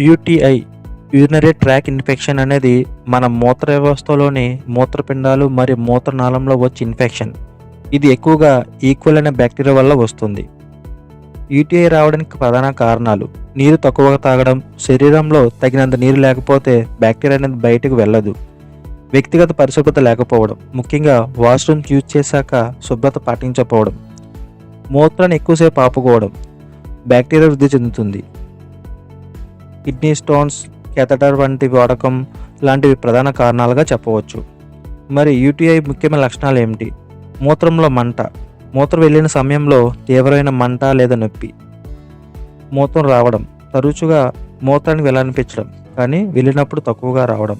UTI urinary tract infection అనేది మన మూత్ర వ్యవస్థలోని మూత్రపిండాలు మరియు మూత్రనాళంలో వచ్చే ఇన్ఫెక్షన్. ఇది ఎక్కువగా ఈక్వల్ అనే బ్యాక్టీరియా వల్ల వస్తుంది. యూటీఐ రావడానికి ప్రధాన కారణాలు నీరు తక్కువగా తాగడం శరీరంలో తగినంత నీరు లేకపోతే బ్యాక్టీరియా అనేది బయటకు వెళ్ళదు. వ్యక్తిగత పరిశుభ్రత లేకపోవడం ముఖ్యంగా వాష్రూమ్స్ యూజ్ చేశాక శుభ్రత పాటించకపోవడం మూత్రాన్ని ఎక్కువసేపు ఆపుకోవడం బ్యాక్టీరియా వృద్ధి చెందుతుంది. కిడ్నీ స్టోన్స్ కెథటర్ వంటి వాడకం లాంటివి ప్రధాన కారణాలుగా చెప్పవచ్చు. మరి యూటీఐ ముఖ్యమైన లక్షణాలు ఏమిటి? మూత్రంలో మంట. మూత్రం వెళ్ళిన సమయంలో తీవ్రమైన మంట లేదా నొప్పి. మూత్రం రావడం. తరచుగా మూత్రానికి వెళ్ళనిపించడం కానీ వెళ్ళినప్పుడు తక్కువగా రావడం.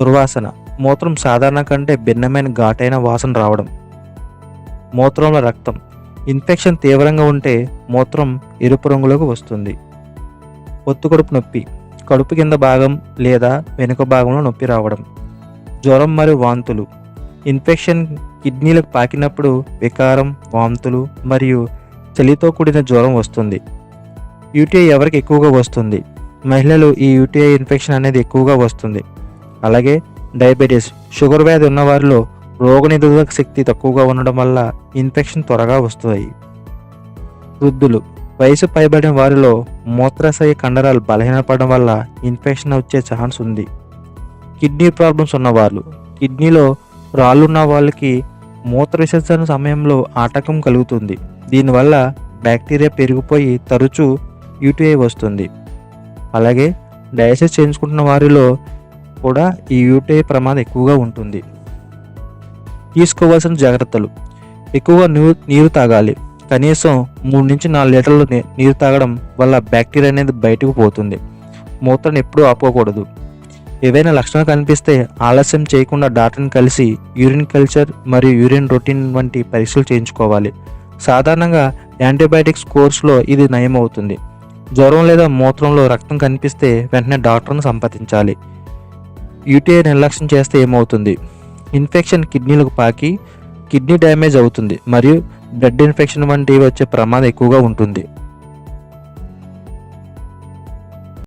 దుర్వాసన. మూత్రం సాధారణ కంటే భిన్నమైన ఘాటైన వాసన రావడం. మూత్రంలో రక్తం. ఇన్ఫెక్షన్ తీవ్రంగా ఉంటే మూత్రం ఎరుపు రంగులోకి వస్తుంది. ఒత్తుకడుపు నొప్పి కడుపు కింద భాగం లేదా వెనుక భాగంలో నొప్పి రావడం జ్వరం మరియు వాంతులు. ఇన్ఫెక్షన్ కిడ్నీలకు పాకినప్పుడు వికారం వాంతులు మరియు చలితో కూడిన జ్వరం వస్తుంది. యూటీఐ ఎవరికి ఎక్కువగా వస్తుంది? మహిళలు ఈ యూటీఐ ఇన్ఫెక్షన్ అనేది ఎక్కువగా వస్తుంది. అలాగే డయాబెటీస్ షుగర్ వ్యాధి ఉన్న వారిలో రోగనిరోధక శక్తి తక్కువగా ఉండడం వల్ల ఇన్ఫెక్షన్ త్వరగా వస్తాయి. వృద్ధులు వయసు పైబడిన వారిలో మూత్రాశయ కండరాలు బలహీనపడడం వల్ల ఇన్ఫెక్షన్ వచ్చే ఛాన్స్ ఉంది. కిడ్నీ ప్రాబ్లమ్స్ ఉన్నవాళ్ళు. కిడ్నీలో రాళ్ళున్న వాళ్ళకి మూత్ర విసర్జన సమయంలో ఆటకం కలుగుతుంది. దీనివల్ల బ్యాక్టీరియా పెరిగిపోయి తరచూ యూటీఐ వస్తుంది. అలాగే డయాసిస్ చేయించుకుంటున్న వారిలో కూడా ఈ యూటీఐ ప్రమాదం ఎక్కువగా ఉంటుంది. తీసుకోవాల్సిన జాగ్రత్తలు. ఎక్కువగా నీరు నీరు తాగాలి. కనీసం మూడు నుంచి నాలుగు లీటర్లు నీరు తాగడం వల్ల బ్యాక్టీరియా అనేది బయటకు పోతుంది. మూత్రాన్ని ఎప్పుడూ ఆపుకోకూడదు ఏవైనా లక్షణాలు కనిపిస్తే ఆలస్యం చేయకుండా డాక్టర్ని కలిసి యూరిన్ కల్చర్ మరియు యూరిన్ రొటీన్ వంటి పరీక్షలు చేయించుకోవాలి. సాధారణంగా యాంటీబయాటిక్స్ కోర్సులో ఇది నయం అవుతుంది జ్వరం లేదా మూత్రంలో రక్తం కనిపిస్తే వెంటనే డాక్టర్ను సంప్రదించాలి. యూటీఐ నిర్లక్ష్యం చేస్తే ఏమవుతుంది? ఇన్ఫెక్షన్ కిడ్నీలకు పాకి కిడ్నీ డ్యామేజ్ అవుతుంది మరియు బ్లడ్ ఇన్ఫెక్షన్ వంటివి వచ్చే ప్రమాదం ఎక్కువగా ఉంటుంది.